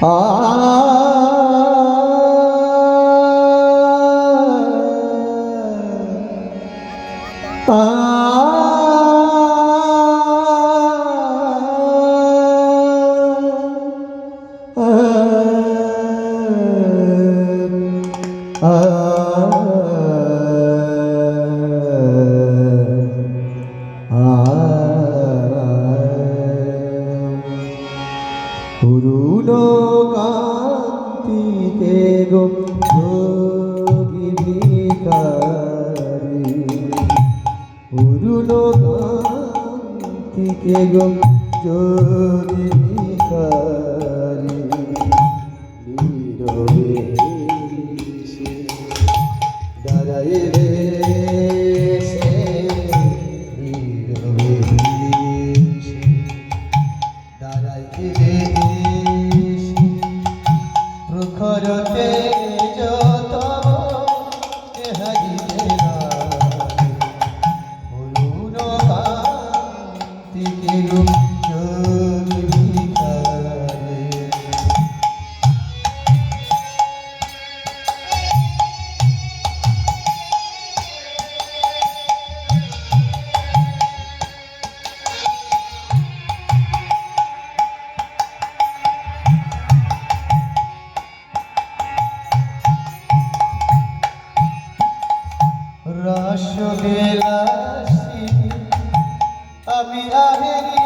啊。গো ভিখারি পুরুণ কান্তিকে গো যোগী हरि রসগেলাসি আমি আহেরি।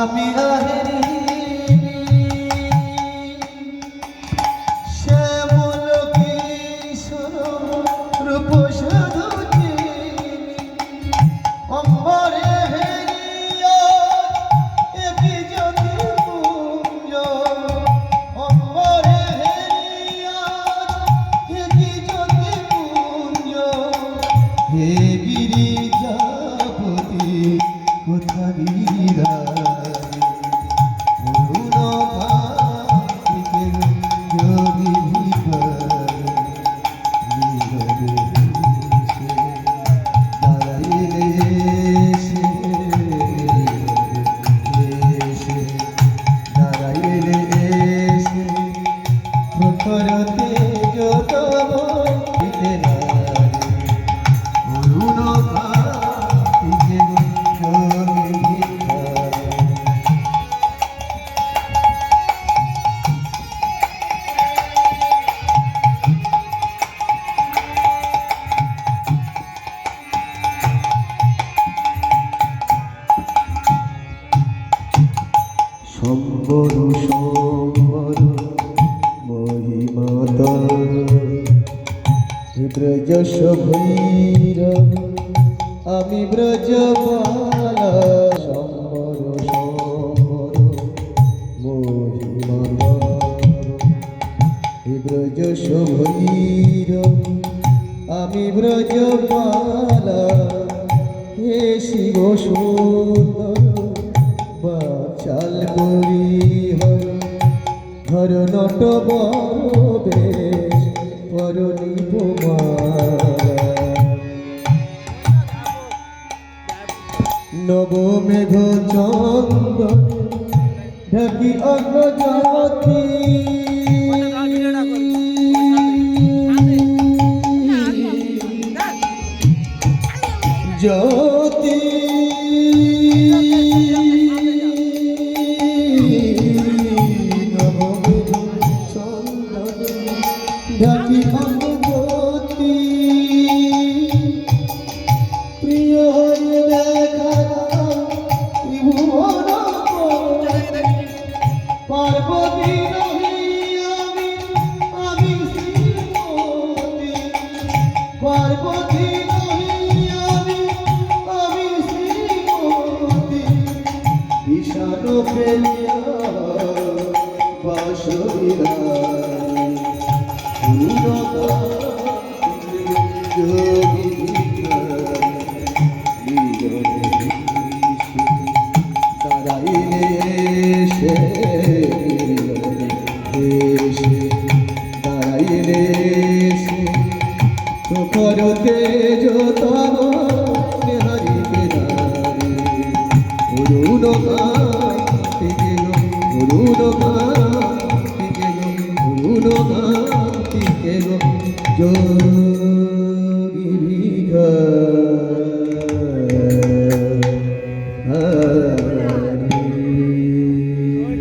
আমি ব্রজ ভৈর আমি ব্রজ সম্বর সম্বর মহিমাত ব্রজ ভৈর আমি ব্রজ হে শিব সুন্দর, বাচাল হর হর নট বেশ মেঘ চন্দ্র ঢাকি অগ্রজাতি পার্বতী আমি আমি শ্রীমতী। বিষাণ ফেলিয়া বাসবিরা করতে quiero